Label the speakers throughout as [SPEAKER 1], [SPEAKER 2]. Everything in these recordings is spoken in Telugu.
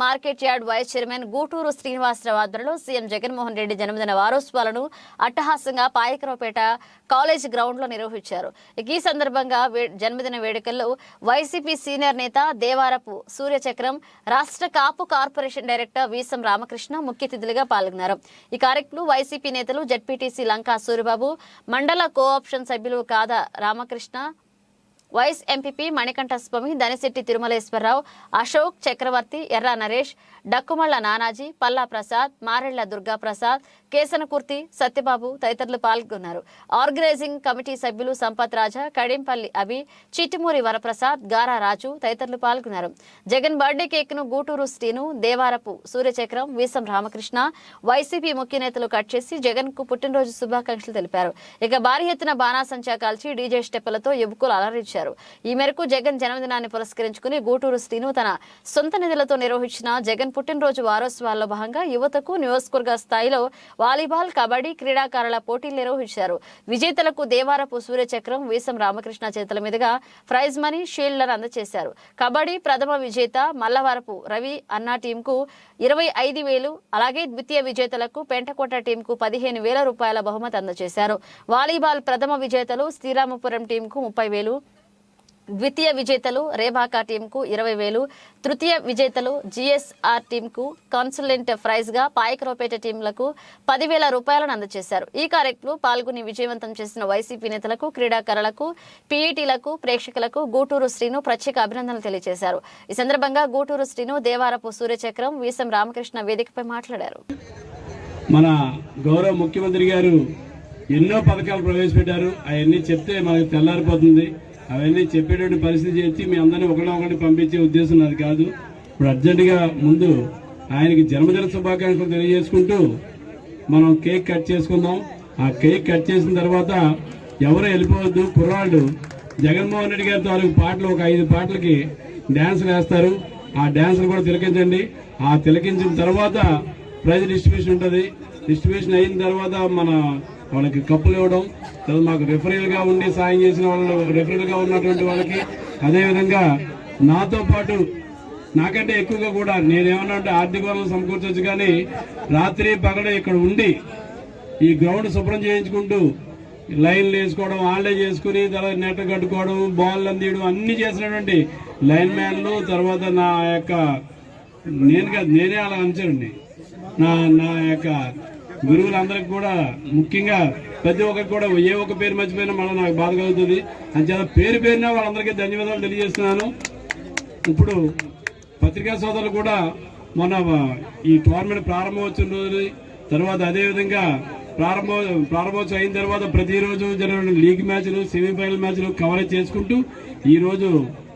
[SPEAKER 1] Market yard vice chairman Guturu Srinivasarao ఆధ్వర్యంలో సీఎం జగన్మోహన్ రెడ్డి జన్మదిన వారోత్సవాలను అట్టహాసంగా పాయకరావుపేట కాలేజ్ గ్రౌండ్లో నిర్వహించారు ఈ సందర్భంగా జన్మదిన వేడుకల్లో వైసీపీ సీనియర్ నేత దేవారపు సూర్యచక్రం రాష్ట్ర కాపు కార్పొరేషన్ డైరెక్టర్ వీసం రామకృష్ణ ముఖ్య అతిథులుగా పాల్గొన్నారు. ఈ కార్యక్రమంలో వైసీపీ నేతలు జడ్పీటీసీ లంకా సూరిబాబు మండల కోఆప్షన్ సభ్యులు కాదా రామకృష్ణ వైస్ ఎంపీపీ మణికంఠ స్వామి దనిశెట్టి తిరుమలేశ్వరరావు అశోక్ చక్రవర్తి ఎర్ర నరేష్ డక్కుమళ్ళ నానాజీ పల్లా ప్రసాద్ మారెళ్ళ దుర్గా ప్రసాద్ కేసనకుర్తి సత్యబాబు తదితరులు పాల్గొన్నారు. ఆర్గనైజింగ్ కమిటీ సభ్యులు సంపత్ రాజా కడింపల్లి అభి చిట్టిమూరి వరప్రసాద్ గారా రాజు తదితరులు పాల్గొన్నారు. జగన్ బర్త్డే కేక్ను గూటూరు శ్రీను దేవారపు సూర్యచక్రం వీసం రామకృష్ణ వైసీపీ ముఖ్య నేతలు కట్ చేసి జగన్కు పుట్టినరోజు శుభాకాంక్షలు తెలిపారు. ఇక భారీ ఎత్తున బాణాసంచా కాల్చి డీజే స్టెప్పులతో యువకులు అలరించారు. ఈ మేరకు జగన్ జన్మదినాన్ని పురస్కరించుకుని గూటూరు శ్రీను తన సొంత నిధులతో నిర్వహించిన జగన్ పుట్టినరోజు వారోత్సవాల్లో భాగంగా యువతకు నియోజకవర్గ స్థాయిలో వాలీబాల్ కబడ్డీ క్రీడాకారుల పోటీలు నిర్వహించారు. విజేతలకు దేవారపు సూర్యచక్రం వీసం రామకృష్ణ చేతుల మీదుగా ప్రైజ్ మనీ షీల్డ్లను అందజేశారు కబడ్డీ ప్రథమ విజేత మల్లవరపు రవి అన్నా టీంకు ఇరవై ఐదు వేలు అలాగే ద్వితీయ విజేతలకు పెంటకోట టీంకు పదిహేను వేల రూపాయల బహుమతి అందజేశారు వాలీబాల్ ప్రథమ విజేతలు శ్రీరామపురం టీంకు ముప్పై వేలు ద్వితీయ విజేతలు రేబాకా టీంకు ఇరవై వేలు తృతీయ విజేతలు జిఎస్ఆర్ టీంకు కాన్సులెంట్ ప్రైజ్గా పాయకరోపేట టీంలకు పదివేల రూపాయలను అందజేశారు. ఈ కార్యక్రమంలో పాల్గొని విజయవంతం చేసిన వైసీపీ నేతలకు క్రీడాకారులకు పీఈటీలకు ప్రేక్షకులకు గూటూరు శ్రీను ప్రత్యేక అభినందనలు తెలియజేశారు. ఈ సందర్భంగా గూటూరు శ్రీను దేవారపు సూర్యచక్రం వీసం రామకృష్ణ వేదికపై మాట్లాడారు.
[SPEAKER 2] మన గౌరవ ముఖ్యమంత్రి గారు ఎన్నో పథకాలు ప్రవేశపెట్టారు. అవన్నీ చెప్తే మనకు తెల్లారిపోతుంది. అవన్నీ చెప్పేటువంటి పరిస్థితి చేసి మీ అందరినీ ఒకళ్ళ ఒకటి పంపించే ఉద్దేశం నాది కాదు. ఇప్పుడు అర్జెంటుగా ముందు ఆయనకి జన్మదిన శుభాకాంక్షలు తెలియజేసుకుంటూ మనం కేక్ కట్ చేసుకుందాం. ఆ కేక్ కట్ చేసిన తర్వాత ఎవరు వెళ్ళిపోవద్దు. కుర్రాళ్ళు జగన్మోహన్ రెడ్డి గారి తాలూకు పాటలు ఒక ఐదు పాటలకి డ్యాన్సులు వేస్తారు. ఆ డ్యాన్సులు కూడా తిలకించండి. ఆ తిలకించిన తర్వాత ప్రైజ్ డిస్ట్రిబ్యూషన్ ఉంటుంది. డిస్ట్రిబ్యూషన్ అయిన తర్వాత మన వాళ్ళకి కప్పులు ఇవ్వడం తర్వాత మాకు రెఫరీలుగా ఉండి సాయం చేసిన వాళ్ళు రెఫరీలుగా ఉన్నటువంటి వాళ్ళకి అదేవిధంగా నాతో పాటు నాకంటే ఎక్కువగా కూడా నేనేమన్నా అంటే ఆర్థిక వనరులు సమకూర్చొచ్చు కానీ రాత్రి పగడ ఇక్కడ ఉండి ఈ గ్రౌండ్ శుభ్రం చేయించుకుంటూ లైన్లు వేసుకోవడం ఆన్లైన్ చేసుకుని తర్వాత నెట్ కట్టుకోవడం బాల్ అందియడం అన్ని చేసినటువంటి లైన్ మ్యాన్లు తర్వాత నా యొక్క నేను నేనే అలా అంచండి నా నా యొక్క గురువులందరికి కూడా ముఖ్యంగా ప్రతి ఒక్కరికి కూడా ఏ ఒక్క పేరు మర్చిపోయినా మళ్ళీ నాకు బాధ కలుగుతుంది. అంచేత పేరు పేరున వాళ్ళందరికీ ధన్యవాదాలు తెలియజేస్తున్నాను. ఇప్పుడు పత్రికా సోదరులు కూడా మొన్న ఈ టోర్నమెంట్ ప్రారంభోత్సవం రోజు తర్వాత అదేవిధంగా ప్రారంభ ప్రారంభోత్సవం అయిన తర్వాత ప్రతిరోజు జరిగిన లీగ్ మ్యాచ్లు సెమీఫైనల్ మ్యాచ్లు కవరేజ్ చేసుకుంటూ ఈరోజు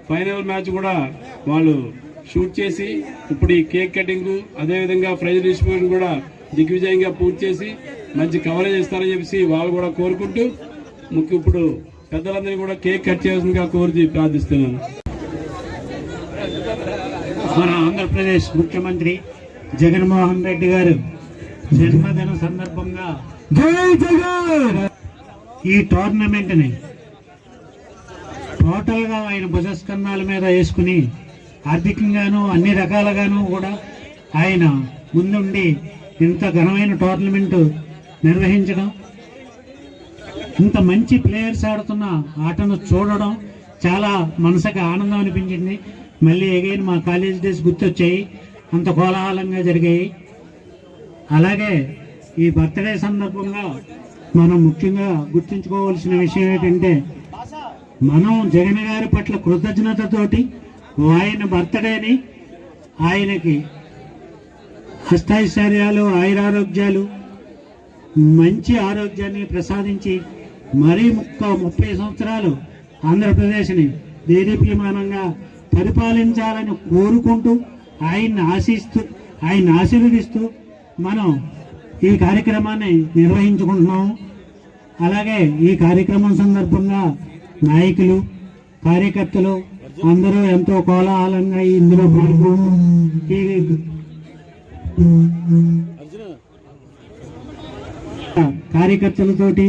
[SPEAKER 2] ఫైనల్ మ్యాచ్ కూడా వాళ్ళు షూట్ చేసి ఇప్పుడు ఈ కేక్ కటింగ్ అదేవిధంగా ప్రైజ్ డిస్ట్రిబ్యూషన్ కూడా దిగ్విజయంగా పూర్తి చేసి మంచి కవరేజ్ ఇస్తారని చెప్పేసి వాళ్ళు కూడా కోరుకుంటూ ముఖ్య ఇప్పుడు పెద్దలందరినీ కూడా కేక్ కట్ చేయాల్సిందిగా కోరి ప్రార్థిస్తున్నాను.
[SPEAKER 3] మన ఆంధ్రప్రదేశ్ ముఖ్యమంత్రి జగన్మోహన్ రెడ్డి గారు జన్మదిన సందర్భంగా జై జగన్! ఈ టోర్నమెంట్ని టోటల్గా ఆయన భుజస్కంధాల మీద వేసుకుని ఆర్థికంగాను అన్ని రకాలుగాను కూడా ఆయన ముందుండి ఇంత ఘనమైన టోర్నమెంట్ నిర్వహించడం ఇంత మంచి ప్లేయర్స్ ఆడుతున్న ఆటను చూడడం చాలా మనసుకి ఆనందం అనిపించింది. మళ్ళీ ఎగైన్ మా కాలేజ్ డేస్ గుర్తొచ్చాయి. అంత కోలాహలంగా జరిగాయి. అలాగే ఈ బర్త్డే సందర్భంగా మనం ముఖ్యంగా గుర్తుంచుకోవాల్సిన విషయం ఏంటంటే మనం జగన్ గారి పట్ల కృతజ్ఞతతోటి ఆయన బర్త్డేని ఆయనకి హస్తైశ్వర్యాలు ఆయురారోగ్యాలు మంచి ఆరోగ్యాన్ని ప్రసాదించి మరీ ముక్క ముప్పై సంవత్సరాలు ఆంధ్రప్రదేశ్ని దేదీప్యమానంగా పరిపాలించాలని కోరుకుంటూ ఆయన్ని ఆశిస్తూ ఆయన్ని ఆశీర్వదిస్తూ మనం ఈ కార్యక్రమాన్ని నిర్వహించుకుంటున్నాము. అలాగే ఈ కార్యక్రమం సందర్భంగా నాయకులు కార్యకర్తలు అందరూ ఎంతో కోలాహలంగా ఇందులో పాల్గొని కార్యకర్తలతోటి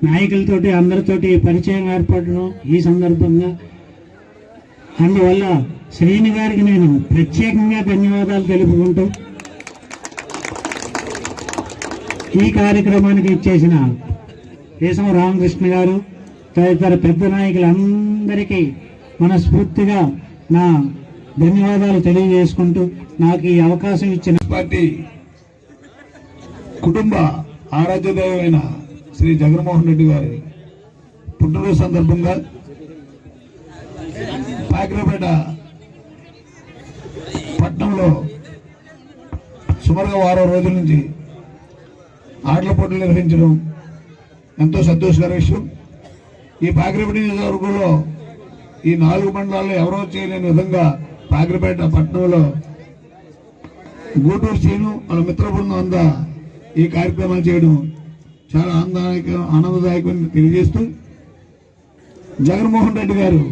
[SPEAKER 3] నాయకులతోటి అందరితోటి పరిచయం ఏర్పడడం ఈ సందర్భంగా. అందువల్ల శ్రీని గారికి నేను ప్రత్యేకంగా ధన్యవాదాలు తెలుపుకుంటూ ఈ కార్యక్రమానికి ఇచ్చేసిన కేశవ రామకృష్ణ గారు తదితర పెద్ద నాయకులందరికీ మనస్ఫూర్తిగా నా ధన్యవాదాలు తెలియజేసుకుంటూ నాకు ఈ అవకాశం ఇచ్చిన
[SPEAKER 4] పార్టీ కుటుంబ ఆరాధ్యదైవమైన శ్రీ జగన్మోహన్ రెడ్డి గారి పుట్టినరోజు సందర్భంగా పాకిరపేట పట్టణంలో సుమారుగా వారం రోజుల నుంచి ఆటల పోటీలు నిర్వహించడం ఎంతో సంతోషకర విషయం. ఈ పాకిరపేట నియోజకవర్గంలో ఈ నాలుగు మండలాల్లో ఎవరో చేయలేని విధంగా పాకిరపేట పట్టణంలో గూటూరు శ్రీను వాళ్ళ మిత్ర బృందం అంతా ఈ కార్యక్రమాలు చేయడం చాలా ఆనందాయక ఆనందదాయకమని తెలియజేస్తూ జగన్మోహన్ రెడ్డి గారు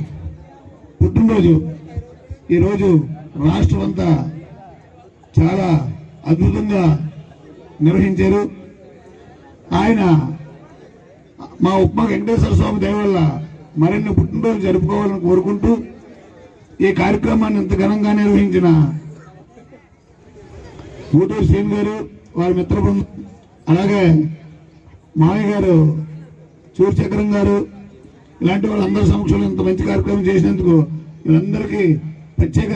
[SPEAKER 4] పుట్టినరోజు. ఈరోజు రాష్ట్రం అంతా చాలా అద్భుతంగా నిర్వహించారు. ఆయన మా ఉప్మా వెంకటేశ్వర స్వామి దయ వల్ల మరిన్ని పుట్టినరోజు జరుపుకోవాలని కోరుకుంటూ ఈ కార్యక్రమాన్ని ఇంత ఘనంగా నిర్వహించిన ఊటూరు శ్రీని గారు వారి మిత్ర బృందం అలాగే మామయ్య గారు సూర్యచక్రం గారు ఇలాంటి వాళ్ళందరి సమక్షంలో ఇంత మంచి కార్యక్రమం చేసినందుకు వీళ్ళందరికీ ప్రత్యేక